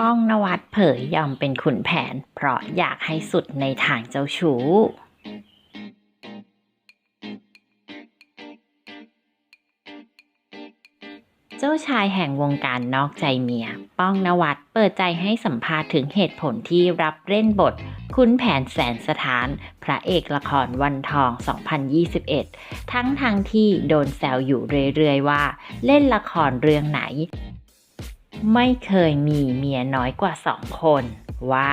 ป้องนวัดเผยยอมเป็นขุนแผน เพราะอยากให้สุดในทางเจ้าชู้เจ้าชายแห่งวงการนอกใจเมีย ป้องนวัดเปิดใจให้สัมภาษณ์ถึงเหตุผลที่รับเล่นบท คุณแผนแสนสถาน พระเอกละครวันทอง 2021 ทั้งทางที่โดนแซวอยู่เรื่อยๆว่า เล่นละครเรื่องไหน ไม่เคยมีเมียน้อยกว่าสองคน ว่า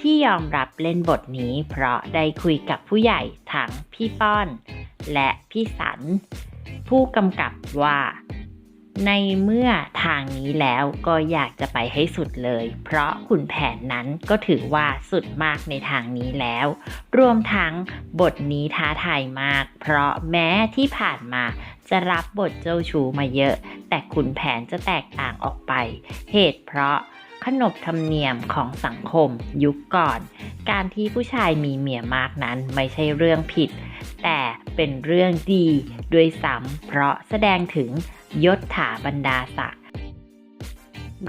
ที่ยอมรับเล่นบทนี้เพราะได้คุยกับผู้ใหญ่ทั้งพี่ป้อน และพี่สัน ผู้กำกับว่า ในเมื่อทางนี้แล้วก็อยากจะไปให้สุดเลย เพราะขุนแผนนั้นก็ถือว่าสุดมากในทางนี้แล้ว รวมทั้งบทนี้ท้าทายมาก เพราะแม้ที่ผ่านมาจะรับบทเจ้าชูมาเยอะ แต่ขุนแผนจะแตกต่างออกไป เหตุเพราะขนบธรรมเนียมของสังคมยุคก่อน การที่ผู้ชายมีเมียมากนั้นไม่ใช่เรื่องผิด แต่ เป็นเรื่องดีด้วยซ้ำเพราะแสดงถึงยศถาบรรดาศักดิ์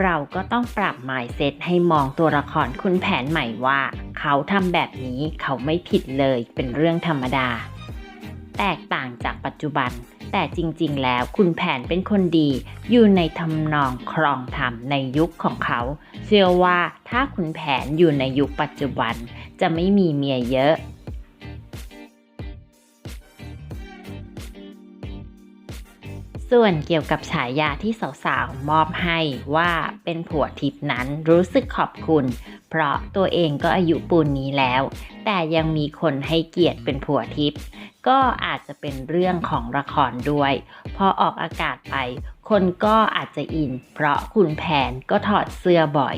เราก็ต้องปรับ mindset ให้มองตัวละครคุณแผนใหม่ว่า เขาทำแบบนี้เขาไม่ผิดเลยเป็นเรื่องธรรมดา แตกต่างจากปัจจุบัน แต่จริงๆ แล้วคุณแผนเป็นคนดี อยู่ในทำนองครองธรรมในยุคของเขา เชื่อว่าถ้าคุณแผนอยู่ในยุคปัจจุบัน จะไม่มีเมียเยอะ ส่วนเกี่ยวกับฉายาที่สาวๆ มอบให้ว่าเป็นผัวทิพนั้นรู้สึกขอบคุณ เพราะตัวเองก็อายุปูนนี้แล้ว แต่ยังมีคนให้เกียรติเป็นผัวทิพก็อาจจะเป็นเรื่องของละครด้วย พอออกอากาศไป คนก็อาจจะอิน เพราะคุณแผนก็ถอดเสื้อบ่อย